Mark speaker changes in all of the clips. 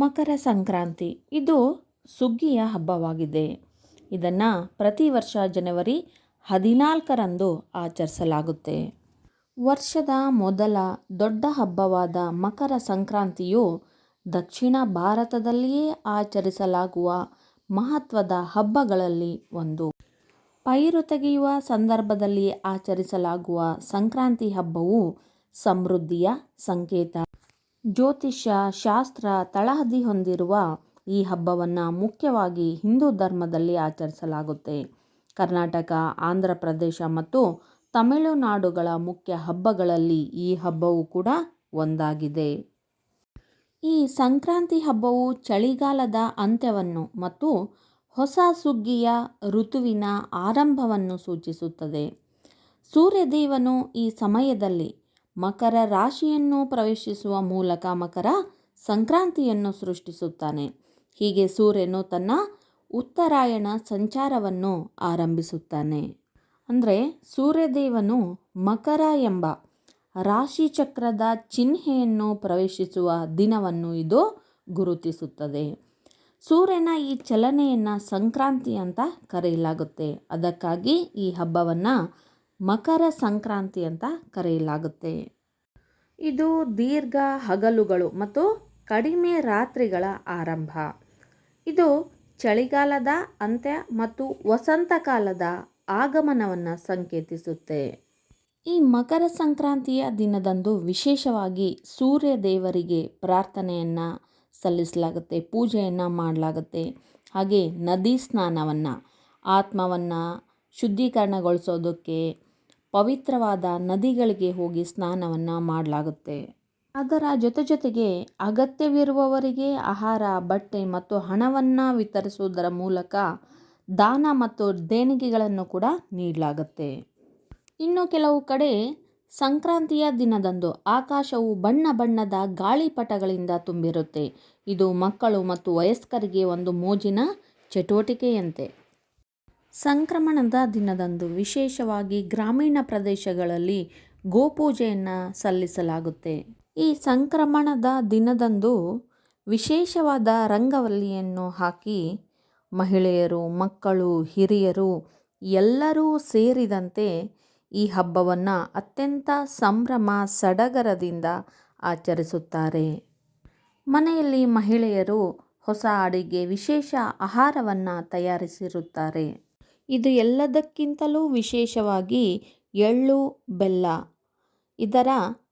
Speaker 1: ಮಕರ ಸಂಕ್ರಾಂತಿ. ಇದು ಸುಗ್ಗಿಯ ಹಬ್ಬವಾಗಿದೆ. ಇದನ್ನು ಪ್ರತಿ ವರ್ಷ ಜನವರಿ ಹದಿನಾಲ್ಕರಂದು ಆಚರಿಸಲಾಗುತ್ತೆ. ವರ್ಷದ ಮೊದಲ ದೊಡ್ಡ ಹಬ್ಬವಾದ ಮಕರ ಸಂಕ್ರಾಂತಿಯು ದಕ್ಷಿಣ ಭಾರತದಲ್ಲಿಯೇ ಆಚರಿಸಲಾಗುವ ಮಹತ್ವದ ಹಬ್ಬಗಳಲ್ಲಿ ಒಂದು. ಪೈರು ತೆಗೆಯುವ ಸಂದರ್ಭದಲ್ಲಿ ಆಚರಿಸಲಾಗುವ ಸಂಕ್ರಾಂತಿ ಹಬ್ಬವು ಸಮೃದ್ಧಿಯ ಸಂಕೇತ. ಜ್ಯೋತಿಷ್ಯ ಶಾಸ್ತ್ರ ತಳಹದಿ ಹೊಂದಿರುವ ಈ ಹಬ್ಬವನ್ನು ಮುಖ್ಯವಾಗಿ ಹಿಂದೂ ಧರ್ಮದಲ್ಲಿ ಆಚರಿಸಲಾಗುತ್ತೆ. ಕರ್ನಾಟಕ, ಆಂಧ್ರ ಪ್ರದೇಶ ಮತ್ತು ತಮಿಳುನಾಡುಗಳ ಮುಖ್ಯ ಹಬ್ಬಗಳಲ್ಲಿ ಈ ಹಬ್ಬವು ಕೂಡ ಒಂದಾಗಿದೆ. ಈ ಸಂಕ್ರಾಂತಿ ಹಬ್ಬವು ಚಳಿಗಾಲದ ಅಂತ್ಯವನ್ನು ಮತ್ತು ಹೊಸ ಸುಗ್ಗಿಯ ಋತುವಿನ ಆರಂಭವನ್ನು ಸೂಚಿಸುತ್ತದೆ. ಸೂರ್ಯದೇವನು ಈ ಸಮಯದಲ್ಲಿ ಮಕರ ರಾಶಿಯನ್ನು ಪ್ರವೇಶಿಸುವ ಮೂಲಕ ಮಕರ ಸಂಕ್ರಾಂತಿಯನ್ನು ಸೃಷ್ಟಿಸುತ್ತಾನೆ. ಹೀಗೆ ಸೂರ್ಯನು ತನ್ನ ಉತ್ತರಾಯಣ ಸಂಚಾರವನ್ನು ಆರಂಭಿಸುತ್ತಾನೆ. ಅಂದರೆ ಸೂರ್ಯದೇವನು ಮಕರ ಎಂಬ ರಾಶಿಚಕ್ರದ ಚಿಹ್ನೆಯನ್ನು ಪ್ರವೇಶಿಸುವ ದಿನವನ್ನು ಇದು ಗುರುತಿಸುತ್ತದೆ. ಸೂರ್ಯನ ಈ ಚಲನೆಯನ್ನು ಸಂಕ್ರಾಂತಿ ಅಂತ ಕರೆಯಲಾಗುತ್ತೆ. ಅದಕ್ಕಾಗಿ ಈ ಹಬ್ಬವನ್ನು ಮಕರ ಸಂಕ್ರಾಂತಿ ಅಂತ ಕರೆಯಲಾಗುತ್ತೆ. ಇದು ದೀರ್ಘ ಹಗಲುಗಳು ಮತ್ತು ಕಡಿಮೆ ರಾತ್ರಿಗಳ ಆರಂಭ. ಇದು ಚಳಿಗಾಲದ ಅಂತ್ಯ ಮತ್ತು ವಸಂತಕಾಲದ ಆಗಮನವನ್ನು ಸಂಕೇತಿಸುತ್ತೆ. ಈ ಮಕರ ಸಂಕ್ರಾಂತಿಯ ದಿನದಂದು ವಿಶೇಷವಾಗಿ ಸೂರ್ಯ ದೇವರಿಗೆ ಪ್ರಾರ್ಥನೆಯನ್ನು ಸಲ್ಲಿಸಲಾಗುತ್ತೆ, ಪೂಜೆಯನ್ನು ಮಾಡಲಾಗುತ್ತೆ. ಹಾಗೆ ನದಿ ಸ್ನಾನವನ್ನು, ಆತ್ಮವನ್ನು ಶುದ್ಧೀಕರಣಗೊಳಿಸೋದಕ್ಕೆ ಪವಿತ್ರವಾದ ನದಿಗಳಿಗೆ ಹೋಗಿ ಸ್ನಾನವನ್ನು ಮಾಡಲಾಗುತ್ತೆ. ಅದರ ಜೊತೆ ಜೊತೆಗೆ ಅಗತ್ಯವಿರುವವರಿಗೆ ಆಹಾರ, ಬಟ್ಟೆ ಮತ್ತು ಹಣವನ್ನು ವಿತರಿಸುವುದರ ಮೂಲಕ ದಾನ ಮತ್ತು ದೇಣಿಗೆಗಳನ್ನು ಕೂಡ ನೀಡಲಾಗುತ್ತೆ. ಇನ್ನು ಕೆಲವು ಕಡೆ ಸಂಕ್ರಾಂತಿಯ ದಿನದಂದು ಆಕಾಶವು ಬಣ್ಣ ಬಣ್ಣದ ಗಾಳಿಪಟಗಳಿಂದ ತುಂಬಿರುತ್ತೆ. ಇದು ಮಕ್ಕಳು ಮತ್ತು ವಯಸ್ಕರಿಗೆ ಒಂದು ಮೋಜಿನ ಚಟುವಟಿಕೆಯಂತೆ. ಸಂಕ್ರಮಣದ ದಿನದಂದು ವಿಶೇಷವಾಗಿ ಗ್ರಾಮೀಣ ಪ್ರದೇಶಗಳಲ್ಲಿ ಗೋಪೂಜೆಯನ್ನು ಸಲ್ಲಿಸಲಾಗುತ್ತೆ. ಈ ಸಂಕ್ರಮಣದ ದಿನದಂದು ವಿಶೇಷವಾದ ರಂಗವಲ್ಲಿಯನ್ನು ಹಾಕಿ ಮಹಿಳೆಯರು, ಮಕ್ಕಳು, ಹಿರಿಯರು ಎಲ್ಲರೂ ಸೇರಿದಂತೆ ಈ ಹಬ್ಬವನ್ನು ಅತ್ಯಂತ ಸಂಭ್ರಮ ಸಡಗರದಿಂದ ಆಚರಿಸುತ್ತಾರೆ. ಮನೆಯಲ್ಲಿ ಮಹಿಳೆಯರು ಹೊಸ ಅಡಿಗೆ ವಿಶೇಷ ಆಹಾರವನ್ನು ತಯಾರಿಸಿರುತ್ತಾರೆ. ಇದು ಎಲ್ಲದಕ್ಕಿಂತಲೂ ವಿಶೇಷವಾಗಿ ಎಳ್ಳು, ಬೆಲ್ಲ. ಇದರ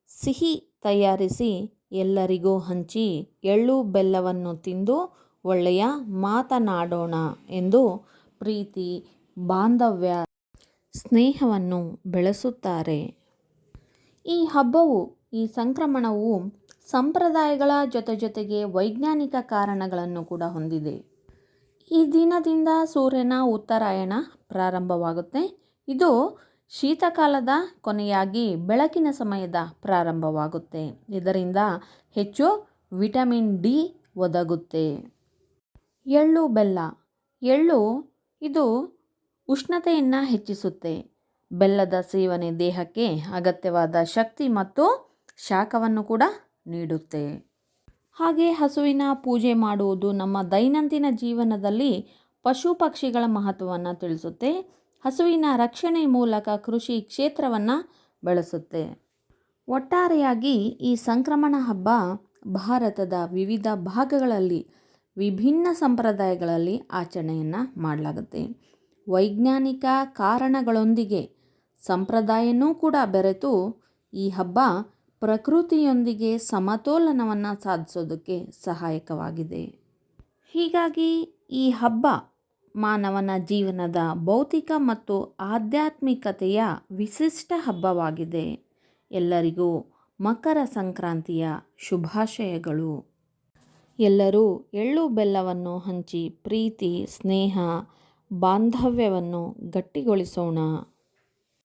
Speaker 1: ಸಿಹಿ ತಯಾರಿಸಿ ಎಲ್ಲರಿಗೂ ಹಂಚಿ ಎಳ್ಳು, ಬೆಲ್ಲವನ್ನು ತಿಂದು ಒಳ್ಳೆಯ ಮಾತನಾಡೋಣ ಎಂದು ಪ್ರೀತಿ, ಬಾಂಧವ್ಯ, ಸ್ನೇಹವನ್ನು ಬೆಳೆಸುತ್ತಾರೆ. ಈ ಹಬ್ಬವು, ಈ ಸಂಕ್ರಮಣವು ಸಂಪ್ರದಾಯಗಳ ಜೊತೆ ಜೊತೆಗೆ ವೈಜ್ಞಾನಿಕ ಕಾರಣಗಳನ್ನು ಕೂಡ ಹೊಂದಿದೆ. ಈ ದಿನದಿಂದ ಸೂರ್ಯನ ಉತ್ತರಾಯಣ ಪ್ರಾರಂಭವಾಗುತ್ತೆ. ಇದು ಶೀತಕಾಲದ ಕೊನೆಯಾಗಿ ಬೆಳಕಿನ ಸಮಯದ ಪ್ರಾರಂಭವಾಗುತ್ತೆ. ಇದರಿಂದ ಹೆಚ್ಚು ವಿಟಮಿನ್ ಡಿ ಒದಗುತ್ತೆ. ಎಳ್ಳು ಬೆಲ್ಲ. ಎಳ್ಳು ಇದು ಉಷ್ಣತೆಯನ್ನು ಹೆಚ್ಚಿಸುತ್ತೆ. ಬೆಲ್ಲದ ಸೇವನೆ ದೇಹಕ್ಕೆ ಅಗತ್ಯವಾದ ಶಕ್ತಿ ಮತ್ತು ಶಾಖವನ್ನು ಕೂಡ ನೀಡುತ್ತೆ. ಹಾಗೆ ಹಸುವಿನ ಪೂಜೆ ಮಾಡುವುದು ನಮ್ಮ ದೈನಂದಿನ ಜೀವನದಲ್ಲಿ ಪಶು ಪಕ್ಷಿಗಳ ಮಹತ್ವವನ್ನು ತಿಳಿಸುತ್ತೆ. ಹಸುವಿನ ರಕ್ಷಣೆ ಮೂಲಕ ಕೃಷಿ ಕ್ಷೇತ್ರವನ್ನು ಬೆಳೆಸುತ್ತೆ. ಒಟ್ಟಾರೆಯಾಗಿ ಈ ಸಂಕ್ರಮಣ ಹಬ್ಬ ಭಾರತದ ವಿವಿಧ ಭಾಗಗಳಲ್ಲಿ ವಿಭಿನ್ನ ಸಂಪ್ರದಾಯಗಳಲ್ಲಿ ಆಚರಣೆಯನ್ನು ಮಾಡಲಾಗುತ್ತೆ. ವೈಜ್ಞಾನಿಕ ಕಾರಣಗಳೊಂದಿಗೆ ಸಂಪ್ರದಾಯನೂ ಕೂಡ ಬೆರೆತು ಈ ಹಬ್ಬ ಪ್ರಕೃತಿಯೊಂದಿಗೆ ಸಮತೋಲನವನ್ನು ಸಾಧಿಸೋದಕ್ಕೆ ಸಹಾಯಕವಾಗಿದೆ. ಹೀಗಾಗಿ ಈ ಹಬ್ಬ ಮಾನವನ ಜೀವನದ ಭೌತಿಕ ಮತ್ತು ಆಧ್ಯಾತ್ಮಿಕತೆಯ ವಿಶಿಷ್ಟ ಹಬ್ಬವಾಗಿದೆ. ಎಲ್ಲರಿಗೂ ಮಕರ ಸಂಕ್ರಾಂತಿಯ ಶುಭಾಶಯಗಳು. ಎಲ್ಲರೂ ಎಳ್ಳು ಬೆಲ್ಲವನ್ನು ಹಂಚಿ ಪ್ರೀತಿ, ಸ್ನೇಹ, ಬಾಂಧವ್ಯವನ್ನು ಗಟ್ಟಿಗೊಳಿಸೋಣ.